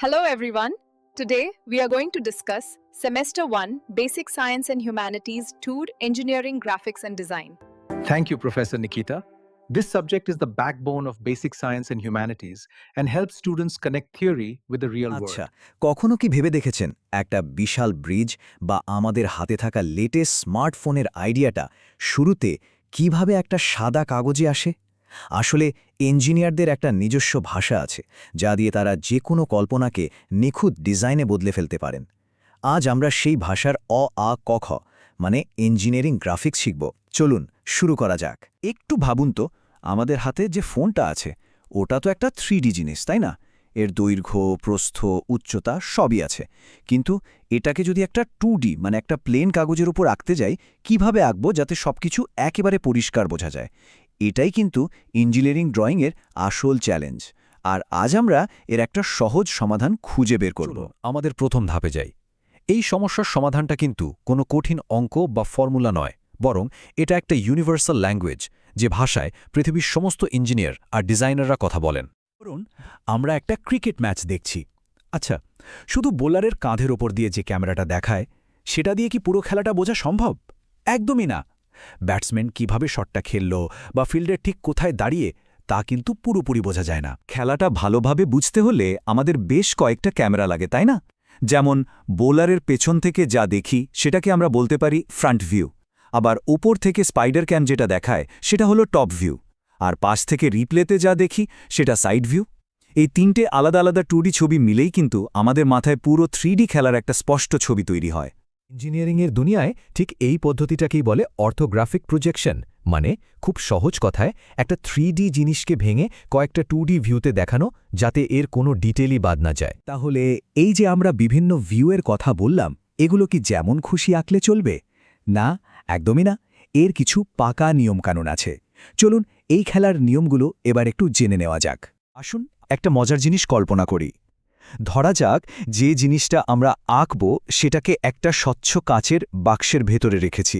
Hello, everyone. Today, we are going to discuss Semester 1 Basic Science and Humanities 2 Engineering, Graphics and Design. Thank you, Professor Nikita. This subject is the backbone of basic science and humanities and helps students connect theory with the real world. আচ্ছা কখনো কি ভেবে দেখেছেন একটা বিশাল bridge বা আমাদের হাতে থাকা লেটেস্ট স্মার্টফোনের আইডিয়াটা শুরুতে কিভাবে একটা সাদা কাগজে আসে আসলে ইঞ্জিনিয়ারদের একটা নিজস্ব ভাষা আছে, যা দিয়ে তারা যে কোনো কল্পনাকে নিখুঁত ডিজাইনে বদলে ফেলতে পারেন। আজ আমরা সেই ভাষার অ, আ, ক, খ মানে ইঞ্জিনিয়ারিং গ্রাফিক্স শিখব। চলুন, শুরু করা যাক। একটু ভাবুন তো, আমাদের হাতে যে ফোনটা আছে, ওটা তো একটা থ্রি জিনিস, তাই না? এর দৈর্ঘ্য, প্রস্থ, উচ্চতা সবই আছে। কিন্তু এটাকে যদি একটা টু মানে একটা প্লেন কাগজের উপর আঁকতে যাই, কীভাবে আঁকবো যাতে সবকিছু একেবারে পরিষ্কার বোঝা যায়? এটাই কিন্তু ইঞ্জিনিয়ারিং ড্রয়িংয়ের আসল চ্যালেঞ্জ। আর আজ আমরা এর একটা সহজ সমাধান খুঁজে বের করব। আমাদের প্রথম ধাপে যাই। এই সমস্যার সমাধানটা কিন্তু কোনো কঠিন অঙ্ক বা ফর্মুলা নয়, বরং এটা একটা ইউনিভার্সাল ল্যাঙ্গুয়েজ যে ভাষায় পৃথিবীর সমস্ত ইঞ্জিনিয়ার আর ডিজাইনাররা কথা বলেন। ধরুন, আমরা একটা ক্রিকেট ম্যাচ দেখছি। আচ্ছা শুধু বোলারের কাঁধের ওপর দিয়ে যে ক্যামেরাটা দেখায়, সেটা দিয়ে কি পুরো খেলাটা বোঝা সম্ভব? একদমই না। ব্যাটসম্যান কীভাবে শটটা খেলল বা ফিল্ডের ঠিক কোথায় দাঁড়িয়ে, তা কিন্তু পুরোপুরি বোঝা যায় না। খেলাটা ভালোভাবে বুঝতে হলে আমাদের বেশ কয়েকটা ক্যামেরা লাগে, তাই না? যেমন বোলারের পেছন থেকে যা দেখি, সেটাকে আমরা বলতে পারি ফ্রন্ট ভিউ। আবার ওপর থেকে স্পাইডার ক্যাম যেটা দেখায়, সেটা হলো টপ ভিউ। আর পাশ থেকে রিপ্লেতে যা দেখি, সেটা সাইড ভিউ। এই তিনটে আলাদা আলাদা টুডি ছবি মিলেই কিন্তু আমাদের মাথায় পুরো থ্রিডি খেলার একটা স্পষ্ট ছবি তৈরি হয়। ইঞ্জিনিয়ারিংয়ের দুনিয়ায় ঠিক এই পদ্ধতিটাকেই বলে অর্থোগ্রাফিক প্রজেকশন। মানে খুব সহজ কথায় একটা থ্রি জিনিসকে ভেঙে কয়েকটা টু ভিউতে দেখানো যাতে এর কোনো ডিটেলই বাদ না যায়। তাহলে এই যে আমরা বিভিন্ন ভিউয়ের কথা বললাম, এগুলো কি যেমন খুশি আঁকলে চলবে? না, একদমই না। এর কিছু পাকা নিয়মকানুন আছে। চলুন এই খেলার নিয়মগুলো এবার একটু জেনে নেওয়া যাক। আসুন একটা মজার জিনিস কল্পনা করি। ধরা যাক যে জিনিসটা আমরা আঁকব সেটাকে একটা স্বচ্ছ কাচের বাক্সের ভেতরে রেখেছি।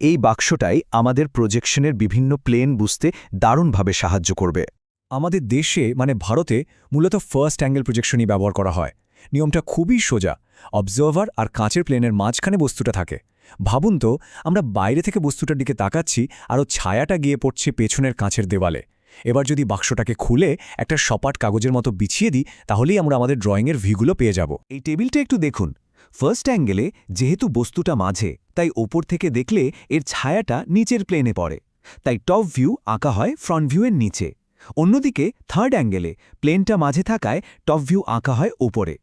এই বাক্সটাই আমাদের প্রজেকশনের বিভিন্ন প্লেন বুঝতে দারুণভাবে সাহায্য করবে। আমাদের দেশে মানে ভারতে, মূলত ফার্স্ট অ্যাঙ্গেল প্রজেকশনই ব্যবহার করা হয়। নিয়মটা খুবই সোজা অবজার্ভার আর কাঁচের প্লেনের মাঝখানে বস্তুটা থাকে। ভাবুন তো, আমরা বাইরে থেকে বস্তুটার দিকে তাকাচ্ছি, আরও ছায়াটা গিয়ে পড়ছে পেছনের কাঁচের দেওয়ালে। এবার যদি বাক্সটাকে খুলে একটা সপাট কাগজের মতো বিছিয়ে দিই, তাহলেই আমরা আমাদের ড্রয়িংয়ের ভিগুলো পেয়ে যাব। এই টেবিলটা একটু দেখুন। ফার্স্ট অ্যাঙ্গেলে যেহেতু বস্তুটা মাঝে, তাই ওপর থেকে দেখলে এর ছায়াটা নিচের প্লেনে পড়ে। তাই টপ ভিউ আঁকা হয় ফ্রন্ট ভিউয়ের নিচে। অন্যদিকে থার্ড অ্যাঙ্গেলে প্লেনটা মাঝে থাকায় টপ ভিউ আঁকা হয় ওপরে।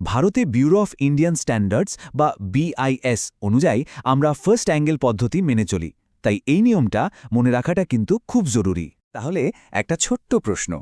ভারতে ব্যুরো অফ ইন্ডিয়ান স্ট্যান্ডার্ডস বা বিআইএস অনুযায়ী আমরা ফার্স্ট অ্যাঙ্গেল পদ্ধতি মেনে চলি। তাই এই নিয়মটা মনে রাখাটা কিন্তু খুব জরুরি। তাহলে একটা ছোট্ট প্রশ্ন।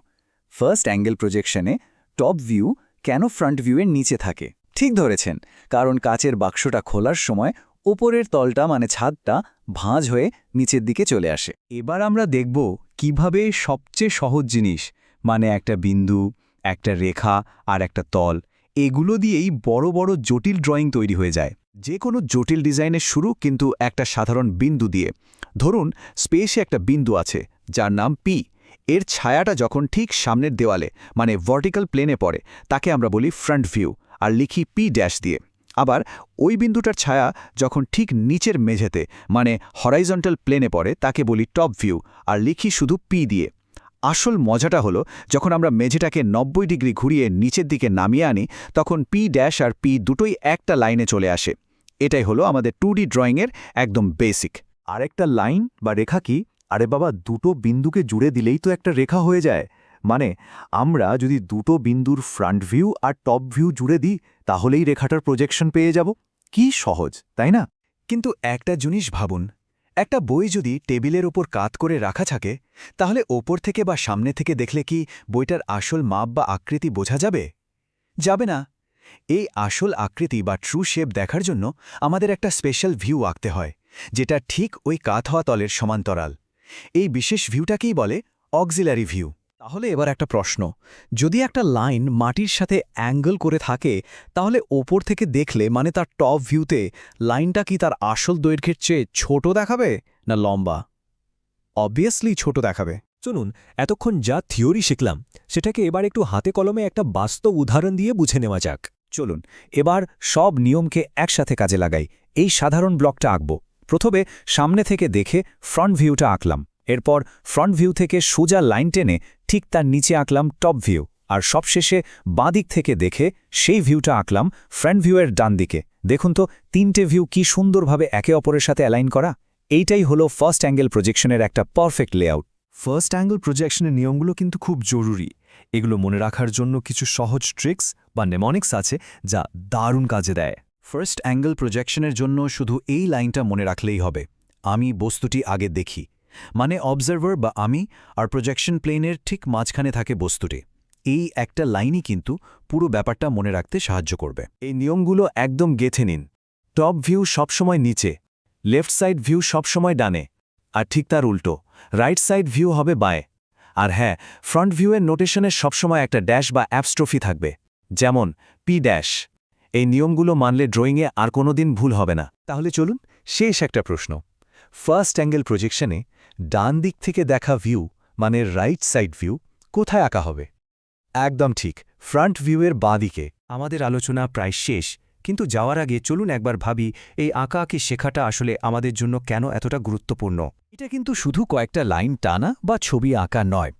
ফার্স্ট অ্যাঙ্গেল প্রজেকশনে টপ ভিউ কেন ফ্রন্ট ভিউয়ের নিচে থাকে? ঠিক ধরেছেন, কারণ কাচের বাক্সটা খোলার সময় ওপরের তলটা মানে ছাদটা ভাঁজ হয়ে নিচের দিকে চলে আসে। এবার আমরা দেখব কীভাবে সবচেয়ে সহজ জিনিস মানে একটা বিন্দু, একটা রেখা আর একটা তল, এগুলো দিয়েই বড় বড় জটিল ড্রয়িং তৈরি হয়ে যায়। যে কোনো জটিল ডিজাইনের শুরু কিন্তু একটা সাধারণ বিন্দু দিয়ে। ধরুন স্পেসে একটা বিন্দু আছে যার নাম পি। এর ছায়াটা যখন ঠিক সামনের দেওয়ালে মানে ভার্টিক্যাল প্লেনে পড়ে, তাকে আমরা বলি ফ্রন্ট ভিউ আর লিখি পি ড্যাশ দিয়ে। আবার ওই বিন্দুটার ছায়া যখন ঠিক নিচের মেঝেতে মানে হরাইজন্টাল প্লেনে পড়ে, তাকে বলি টপ ভিউ আর লিখি শুধু পি দিয়ে। আসল মজাটা হলো, যখন আমরা মেঝেটাকে নব্বই ডিগ্রি ঘুরিয়ে নিচের দিকে নামিয়ে আনি, তখন পি ড্যাশ আর পি দুটোই একটা লাইনে চলে আসে। এটাই হলো আমাদের টু ডি ড্রয়িংয়ের একদম বেসিক আরেকটা লাইন বা রেখা কি? আরে বাবা, দুটো বিন্দুকে জুড়ে দিলেই তো একটা রেখা হয়ে যায়। মানে আমরা যদি দুটো বিন্দুর ফ্রন্ট ভিউ আর টপ ভিউ জুড়ে দিই, তাহলেই রেখাটার প্রজেকশন পেয়ে যাব। কি সহজ, তাই না? কিন্তু একটা জিনিস ভাবুন, একটা বই যদি টেবিলের ওপর কাত করে রাখা থাকে, তাহলে ওপর থেকে বা সামনে থেকে দেখলে কি বইটার আসল মাপ বা আকৃতি বোঝা যাবে? যাবে না। এই আসল আকৃতি বা ট্রু শেপ দেখার জন্য আমাদের একটা স্পেশাল ভিউ আঁকতে হয়, যেটা ঠিক ওই কাত হওয়া তলের সমান্তরাল। এই বিশেষ ভিউটাকেই বলে অক্সিলারি ভিউ তাহলে এবার একটা প্রশ্ন। যদি একটা লাইন মাটির সাথে অ্যাঙ্গেল করে থাকে, তাহলে ওপর থেকে দেখলে মানে তার টপ ভিউতে লাইনটা কি তার আসল দৈর্ঘ্যের চেয়ে ছোট দেখাবে না লম্বা? অবভিয়াসলি ছোট দেখাবে। চলুন, এতক্ষণ যা থিওরি শিখলাম, সেটাকে এবার একটু হাতে কলমে একটা বাস্তব উদাহরণ দিয়ে বুঝে নেওয়া যাক। চলুন, এবার সব নিয়মকে একসাথে কাজে লাগাই। এই সাধারণ ব্লকটা আঁকব। প্রথমে সামনে থেকে দেখে ফ্রন্ট ভিউটা আঁকলাম। এরপর ফ্রন্ট ভিউ থেকে সোজা লাইন টেনে ঠিক তার নিচে আঁকলাম টপ ভিউ। আর সবশেষে বাঁদিক থেকে দেখে সেই ভিউটা আঁকলাম ফ্রন্ট ভিউয়ের ডান দিকে। দেখুন তো, তিনটে ভিউ কি সুন্দরভাবে একে অপরের সাথে অ্যালাইন করা? এইটাই হলো ফার্স্ট অ্যাঙ্গেল প্রজেকশনের একটা পারফেক্ট লেআউট ফার্স্ট অ্যাঙ্গেল প্রজেকশনের নিয়মগুলো কিন্তু খুব জরুরি। এগুলো মনে রাখার জন্য কিছু সহজ ট্রিক্স বা নেমনিক্স আছে যা দারুণ কাজে দেয়। ফার্স্ট অ্যাঙ্গেল প্রজেকশনের জন্য শুধু এই লাইনটা মনে রাখলেই হবে। আমি বস্তুটি আগে দেখি। মানে অবজারভার বা আমি আর প্রজেকশন প্লেনের ঠিক মাঝখানে থাকে বস্তুটি। এই একটা লাইনই কিন্তু পুরো ব্যাপারটা মনে রাখতে সাহায্য করবে। এই নিয়মগুলো একদম গেথে নিন। টপ ভিউ সবসময় নিচে। লেফট সাইড ভিউ সবসময় ডানে। আর ঠিক তার উল্টো। রাইট সাইড ভিউ হবে বাঁয়ে। আর হ্যাঁ ফ্রন্ট ভিউয়ের নোটেশনের সবসময় একটা ড্যাশ বা অ্যাপস্ট্রফি থাকবে। যেমন পি ড্যাশ এই নিয়মগুলো মানলে ড্রয়িংয়ে আর কোনোদিন ভুল হবে না। তাহলে চলুন শেষ একটা প্রশ্ন। ফার্স্ট অ্যাঙ্গেল প্রজেকশনে ডান দিক থেকে দেখা ভিউ মানে রাইট সাইড ভিউ কোথায় আঁকা হবে? একদম ঠিক ফ্রন্ট ভিউয়ের বাঁ দিকে। আমাদের আলোচনা প্রায় শেষ, কিন্তু যাওয়ার আগে চলুন একবার ভাবি, এই আঁকা আঁকি শেখাটা আসলে আমাদের জন্য কেন এতটা গুরুত্বপূর্ণ? এটা কিন্তু শুধু কয়েকটা লাইন টানা বা ছবি আঁকা নয়।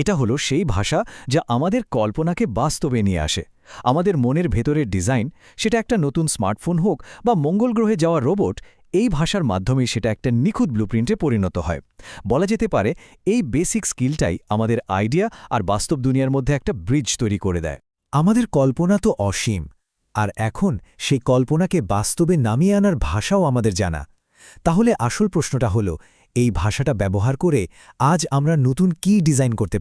এটা হলো সেই ভাষা যা আমাদের কল্পনাকে বাস্তবে নিয়ে আসে। আমাদের মনের ভেতরের ডিজাইন সেটা একটা নতুন স্মার্টফোন হোক বা মঙ্গল গ্রহে যাওয়া রোবট, এই ভাষার মাধ্যমেই সেটা একটা নিখুঁত ব্লুপ্রিন্টে পরিণত হয়। বলা যেতে পারে, এই বেসিক স্কিলটাই আমাদের আইডিয়া আর বাস্তব দুনিয়ার মধ্যে একটা ব্রিজ তৈরি করে দেয়। আমাদের কল্পনা তো অসীম, আর এখন সেই কল্পনাকে বাস্তবে নামিয়ে আনার ভাষাও আমাদের জানা। তাহলে আসল প্রশ্নটা হলো, এই ভাষাটা ব্যবহার করে আজ আমরা নতুন কি ডিজাইন করতে